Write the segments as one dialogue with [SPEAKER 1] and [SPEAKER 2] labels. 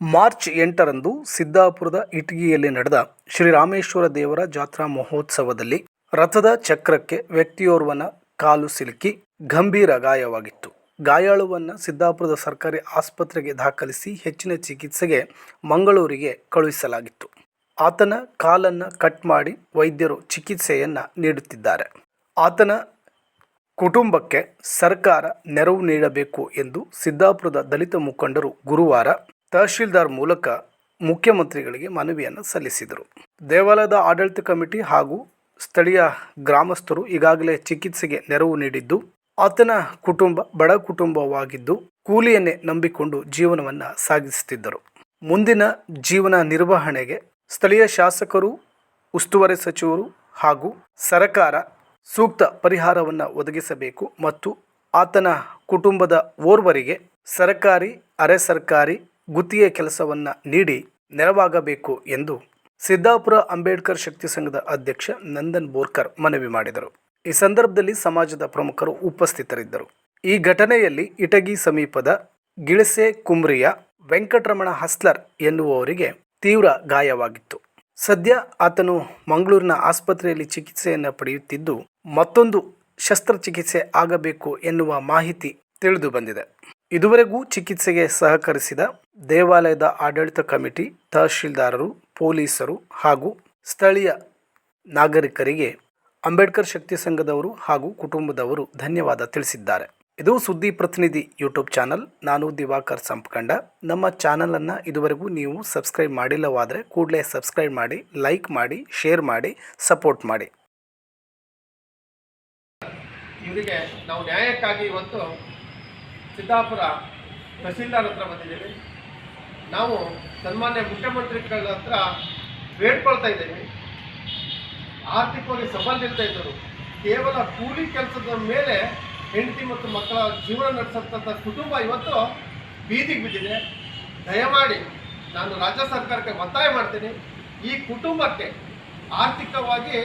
[SPEAKER 1] March ಎಂಟರಂದು ಸಿದ್ದಾಪುರದ ಇಟಗಿಯಲ್ಲಿ ನಡೆದ ಶ್ರೀರಾಮೇಶ್ವರ ದೇವರ ಜಾತ್ರಾ ಮಹೋತ್ಸವದಲ್ಲಿ ರಥದ ಚಕ್ರಕ್ಕೆ ವ್ಯಕ್ತಿಯೋರ್ವನ ಕಾಲು ಸಿಲುಕಿ ಗಂಭೀರ ಗಾಯವಾಗಿತ್ತು. ಗಾಯಾಳುವನ್ನು ಸಿದ್ದಾಪುರದ ಸರ್ಕಾರಿ ಆಸ್ಪತ್ರೆಗೆ ದಾಖಲಿಸಿ ಹೆಚ್ಚಿನ ಚಿಕಿತ್ಸೆಗೆ ಮಂಗಳೂರಿಗೆ ಕಳುಹಿಸಲಾಗಿತ್ತು. ಆತನ ಕಾಲನ್ನು ಕಟ್ ಮಾಡಿ ವೈದ್ಯರು ಚಿಕಿತ್ಸೆಯನ್ನು ನೀಡುತ್ತಿದ್ದಾರೆ. ಆತನ ಕುಟುಂಬಕ್ಕೆ ಸರ್ಕಾರ ನೆರವು ನೀಡಬೇಕು ಎಂದು ಸಿದ್ದಾಪುರದ ದಲಿತ ಮುಖಂಡರು ಗುರುವಾರ ತಹಶೀಲ್ದಾರ್ ಮೂಲಕ ಮುಖ್ಯಮಂತ್ರಿಗಳಿಗೆ ಮನವಿಯನ್ನು ಸಲ್ಲಿಸಿದರು. ದೇವಾಲಯದ ಆಡಳಿತ ಕಮಿಟಿ ಹಾಗೂ ಸ್ಥಳೀಯ ಗ್ರಾಮಸ್ಥರು ಈಗಾಗಲೇ ಚಿಕಿತ್ಸೆಗೆ ನೆರವು ನೀಡಿದ್ದು, ಆತನ ಕುಟುಂಬ ಬಡ ಕುಟುಂಬವಾಗಿದ್ದು ಕೂಲಿಯನ್ನೇ ನಂಬಿಕೊಂಡು ಜೀವನವನ್ನು ಸಾಗಿಸುತ್ತಿದ್ದರು. ಮುಂದಿನ ಜೀವನ ನಿರ್ವಹಣೆಗೆ ಸ್ಥಳೀಯ ಶಾಸಕರು, ಉಸ್ತುವಾರಿ ಸಚಿವರು ಹಾಗೂ ಸರಕಾರ ಸೂಕ್ತ ಪರಿಹಾರವನ್ನು ಒದಗಿಸಬೇಕು ಮತ್ತು ಆತನ ಕುಟುಂಬದ ಓರ್ವರಿಗೆ ಸರಕಾರಿ, ಅರೆ ಸರ್ಕಾರಿ ಗುತ್ತಿಗೆ ಕೆಲಸವನ್ನು ನೀಡಿ ನೆರವಾಗಬೇಕು ಎಂದು ಸಿದ್ದಾಪುರ ಅಂಬೇಡ್ಕರ್ ಶಕ್ತಿ ಸಂಘದ ಅಧ್ಯಕ್ಷ ನಂದನ್ ಬೋರ್ಕರ್ ಮನವಿ ಮಾಡಿದರು. ಈ ಸಂದರ್ಭದಲ್ಲಿ ಸಮಾಜದ ಪ್ರಮುಖರು ಉಪಸ್ಥಿತರಿದ್ದರು. ಈ ಘಟನೆಯಲ್ಲಿ ಇಟಗಿ ಸಮೀಪದ ಗಿಳಸೆ ಕುಮ್ರಿಯ ವೆಂಕಟರಮಣ ಹಸ್ಲರ್ ಎನ್ನುವವರಿಗೆ ತೀವ್ರ ಗಾಯವಾಗಿತ್ತು. ಸದ್ಯ ಆತನು ಮಂಗಳೂರಿನ ಆಸ್ಪತ್ರೆಯಲ್ಲಿ ಚಿಕಿತ್ಸೆಯನ್ನು ಪಡೆಯುತ್ತಿದ್ದು ಮತ್ತೊಂದು ಶಸ್ತ್ರಚಿಕಿತ್ಸೆ ಆಗಬೇಕು ಎನ್ನುವ ಮಾಹಿತಿ ತಿಳಿದು ಬಂದಿದೆ. ಇದುವರೆಗೂ ಚಿಕಿತ್ಸೆಗೆ ಸಹಕರಿಸಿದ ದೇವಾಲಯದ ಆಡಳಿತ ಕಮಿಟಿ ತಹಶೀಲ್ದಾರರು, ಪೊಲೀಸರು ಹಾಗೂ ಸ್ಥಳೀಯ ನಾಗರಿಕರಿಗೆ ಅಂಬೇಡ್ಕರ್ ಶಕ್ತಿ ಸಂಘದವರು ಹಾಗೂ ಕುಟುಂಬದವರು ಧನ್ಯವಾದ ತಿಳಿಸಿದ್ದಾರೆ. ಇದು ಸುದ್ದಿ ಪ್ರತಿನಿಧಿ ಯೂಟ್ಯೂಬ್ ಚಾನಲ್. ನಾನು ದಿವಾಕರ್ ಸಂಪ್ಕಂಡ. ನಮ್ಮ ಚಾನಲನ್ನು ಇದುವರೆಗೂ ನೀವು ಸಬ್ಸ್ಕ್ರೈಬ್ ಮಾಡಿಲ್ಲವಾದರೆ ಕೂಡಲೇ ಸಬ್ಸ್ಕ್ರೈಬ್ ಮಾಡಿ, ಲೈಕ್ ಮಾಡಿ, ಶೇರ್ ಮಾಡಿ, ಸಪೋರ್ಟ್ ಮಾಡಿ.
[SPEAKER 2] ಇವರಿಗೆ ನಾವು ನ್ಯಾಯಕ್ಕಾಗಿ ಇವತ್ತು ಸಿದ್ದಾಪುರ ತಹಸೀಲ್ದಾರ್ ಹತ್ರ ಬಂದಿದ್ದೀವಿ. ನಾವು ಸನ್ಮಾನ್ಯ ಮುಖ್ಯಮಂತ್ರಿಗಳ ಹತ್ರ ಬೇಡ್ಕೊಳ್ತಾ ಇದ್ದೀವಿ. ಆರ್ಥಿಕವಾಗಿ ಸಂಬಂಧ ಇದ್ದರು. ಕೇವಲ ಕೂಲಿ ಕೆಲಸದ ಮೇಲೆ ಹೆಂಡತಿ ಮತ್ತು ಮಕ್ಕಳ ಜೀವನ ನಡೆಸತಕ್ಕಂಥ ಕುಟುಂಬ ಇವತ್ತು ಬೀದಿಗೆ ಬಿದ್ದಿದೆ. ದಯಮಾಡಿ ನಾನು ರಾಜ್ಯ ಸರ್ಕಾರಕ್ಕೆ ಒತ್ತಾಯ ಮಾಡ್ತೀನಿ. ಈ ಕುಟುಂಬಕ್ಕೆ ಆರ್ಥಿಕವಾಗಿ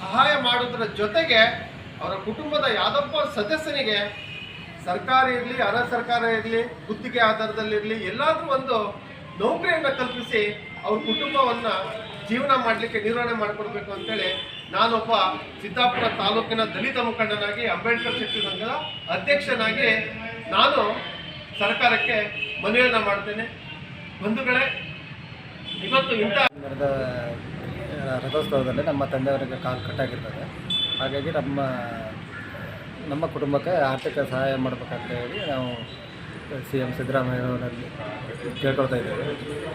[SPEAKER 2] ಸಹಾಯ ಮಾಡೋದ್ರ ಜೊತೆಗೆ ಅವರ ಕುಟುಂಬದ ಯಾವುದೊಬ್ಬ ಸದಸ್ಯನಿಗೆ ಸರ್ಕಾರ ಇರಲಿ, ಅರ ಸರ್ಕಾರ ಇರಲಿ, ಗುತ್ತಿಗೆ ಆಧಾರದಲ್ಲಿರಲಿ ಎಲ್ಲಾದರೂ ಒಂದು ನೌಕರಿಯನ್ನು ಕಲ್ಪಿಸಿ ಅವ್ರ ಕುಟುಂಬವನ್ನು ಜೀವನ ಮಾಡಲಿಕ್ಕೆ ನಿರ್ವಹಣೆ ಮಾಡಿಕೊಡ್ಬೇಕು ಅಂತೇಳಿ ನಾನೊಬ್ಬ ಸಿದ್ದಾಪುರ ತಾಲೂಕಿನ ದಲಿತ ಮುಖಂಡನಾಗಿ, ಅಂಬೇಡ್ಕರ್ ಶಕ್ತಿ ಸಂಘದ ಅಧ್ಯಕ್ಷನಾಗಿ ನಾನು ಸರ್ಕಾರಕ್ಕೆ ಮನವಿಯನ್ನು ಮಾಡ್ತೇನೆ. ಬಂಧುಗಳೇ, ಇವತ್ತು ಇಂಥ
[SPEAKER 3] ನಡೆದ ರಥೋತ್ಸವದಲ್ಲಿ ನಮ್ಮ ತಂದೆಯವರಿಗೆ ಕಾಲು ಕಟ್ಟಾಗಿರ್ತದೆ ಹಾಗಾಗಿ ನಮ್ಮ ನಮ್ಮ ಕುಟುಂಬಕ್ಕೆ ಆರ್ಥಿಕ ಸಹಾಯ ಮಾಡಬೇಕಂತ ಹೇಳಿ ನಾವು ಸಿ ಎಂ ಸಿದ್ದರಾಮಯ್ಯವರಲ್ಲಿ ಕೇಳ್ಕೊಳ್ತಾ ಇದ್ದೇವೆ.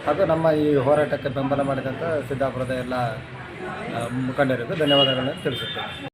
[SPEAKER 3] ಹಾಗೂ ನಮ್ಮ ಈ ಹೋರಾಟಕ್ಕೆ ಬೆಂಬಲ ಮಾಡಿದಂಥ ಸಿದ್ದಾಪುರದ ಎಲ್ಲ ಮುಖಂಡರಿಗೂ ಧನ್ಯವಾದಗಳನ್ನು ತಿಳಿಸುತ್ತೇವೆ